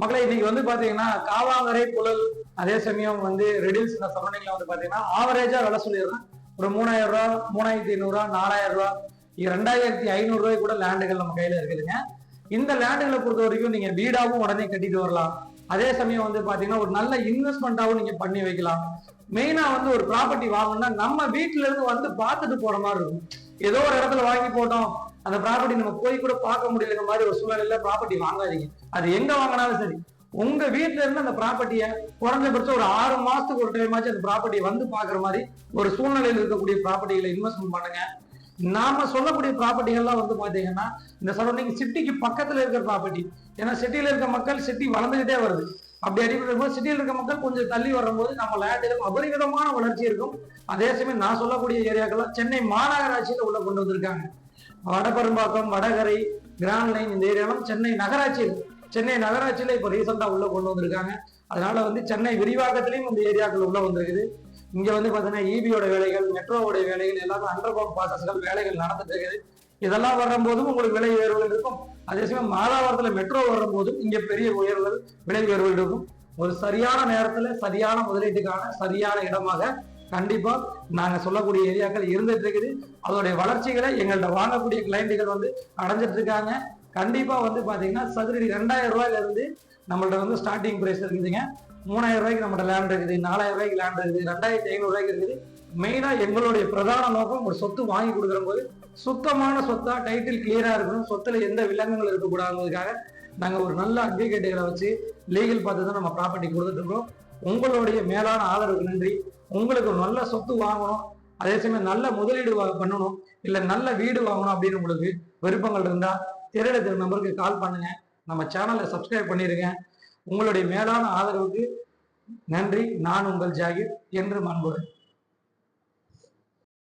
மக்களை இன்னைக்கு வந்து பாத்தீங்கன்னா காவாங்கரை புழல் அதே சமயம் வந்து ரெடில்ஸ் இந்த சரௌண்டிங்ல வந்து பாத்தீங்கன்னா ஆவரேஜா விலை சொல்லிடுறேன். ஒரு மூணாயிரம் ரூபா மூணாயிரத்தி ஐநூறு ரூபா நாலாயிரம் ரூபா ரெண்டாயிரத்தி ஐநூறு ரூபாய் கூட லேண்டுகள் நம்ம கையில இருக்குதுங்க இந்த லேண்டுகளை பொறுத்த வரைக்கும் நீங்க வீடாவும் உடனே கட்டிட்டு வரலாம். அதே சமயம் வந்து பாத்தீங்கன்னா ஒரு நல்ல இன்வெஸ்ட்மெண்ட்டாவும் நீங்க பண்ணி வைக்கலாம். மெயினா வந்து ஒரு ப்ராப்பர்ட்டி வாங்கணும்னா நம்ம வீட்டுல இருந்து வந்து பார்த்துட்டு போற மாதிரி இருக்கும். ஏதோ ஒரு இடத்துல வாங்கி போட்டோம் அந்த ப்ராப்பர்ட்டி நம்ம போய் கூட பார்க்க முடியலங்க மாதிரி ஒரு சூழ்நிலையில ப்ராப்பர்ட்டி வாங்காதீங்க. அது எங்க வாங்கினாலும் சரி. உங்க வீட்டுல இருந்து அந்த ப்ராப்பர்ட்டியை குறைஞ்சபட்சம் ஒரு ஆறு மாசத்துக்கு ஒரு டைம் ஆச்சு அந்த ப்ராப்பர்ட்டியை வந்து பாக்குற மாதிரி ஒரு சூழ்நிலையில் இருக்கக்கூடிய ப்ராப்பர்ட்டிகளை இன்வெஸ்ட்மெண்ட் பண்ணுங்க. நாம சொல்லக்கூடிய ப்ராப்பர்ட்டிகள்லாம் வந்து பாத்தீங்கன்னா இந்த சரௌண்டிங் சிட்டிக்கு பக்கத்துல இருக்கிற ப்ராப்பர்ட்டி ஏன்னா சிட்டியில இருக்க மக்கள் சிட்டி வளர்ந்துகிட்டே வருது. அப்படி அடிப்படை போது சிட்டியில் இருக்க மக்கள் கொஞ்சம் தள்ளி வரும்போது நம்ம லேண்டிலும் அபரிவிதமான வளர்ச்சி இருக்கும். அதே சமயம் நான் சொல்லக்கூடிய ஏரியாக்கெல்லாம் சென்னை மாநகராட்சியில உள்ள கொண்டு வந்திருக்காங்க. வடபெரும்பாக்கம் வடகரை கிராண்ட் லைன் இந்த ஏரியாலாம் சென்னை நகராட்சி சென்னை நகராட்சியில இப்போ ரீசெண்டாக உள்ள கொண்டு வந்திருக்காங்க. அதனால வந்து சென்னை விரிவாக்கத்திலையும் இந்த ஏரியாக்கள் உள்ள வந்திருக்குது. இங்க வந்து பாத்தீங்கன்னா ஈபியோட வேலைகள் மெட்ரோவோட வேலைகள் எல்லாமே அண்டர் கிரவுண்ட் வேலைகள் நடந்துட்டு இருக்குது. இதெல்லாம் வரும்போதும் உங்களுக்கு விலை உயர்வுகள் இருக்கும். அதே சமயம் மாதாவரத்துல மெட்ரோ வரும்போதும் இங்க பெரிய உயர்வுகள் விலை உயர்வுகள் இருக்கும். ஒரு சரியான நேரத்துல சரியான முதலீட்டுக்கான சரியான இடமாக கண்டிப்பா நாங்க சொல்லக்கூடிய ஏரியாக்கள் இருந்துட்டு இருக்குது. அதோடைய வளர்ச்சிகளை எங்கள்கிட்ட வாங்கக்கூடிய கிளைண்ட்டுகள் வந்து அடைஞ்சிட்டு இருக்காங்க. கண்டிப்பா வந்து பாத்தீங்கன்னா சதுரடி ரெண்டாயிரம் ரூபாயில இருந்து நம்மள்ட்ட வந்து ஸ்டார்டிங் பிரைஸ் இருக்குதுங்க. மூணாயிரம் ரூபாய்க்கு நம்மகிட்ட லேண்ட் இருக்குது. நாலாயிரம் ரூபாய்க்கு லேண்ட் இருக்குது. ரெண்டாயிரத்தி ஐநூறு ரூபாய்க்கு இருக்குது. மெயினா எங்களுடைய பிரதான நோக்கம் ஒரு சொத்து வாங்கி கொடுக்குற போது சுத்தமான சொத்தா டைட்டில் கிளியரா இருக்கணும். சொத்துல எந்த வில்லங்கங்கள் இருக்கக்கூடாதுக்காக நாங்கள் ஒரு நல்ல அட்வொகேட்டுகளை வச்சு லீகல் பார்த்து தான் நம்ம ப்ராப்பர்ட்டி கொடுத்துட்டு இருக்கோம். உங்களுடைய மேலான ஆதரவுக்கு நன்றி. உங்களுக்கு நல்ல சொத்து வாங்கணும். அதே சமயம் நல்ல முதலீடு பண்ணணும். இல்ல நல்ல வீடு வாங்கணும் அப்படின்னு உங்களுக்கு விருப்பங்கள் இருந்தா திரையில நம்பருக்கு கால் பண்ணுங்க. நம்ம சேனலை சப்ஸ்கிரைப் பண்ணிருங்க. உங்களுடைய மேலான ஆதரவுக்கு நன்றி. நான் உங்கள் ஜாகிர். என்று அன்புடன்.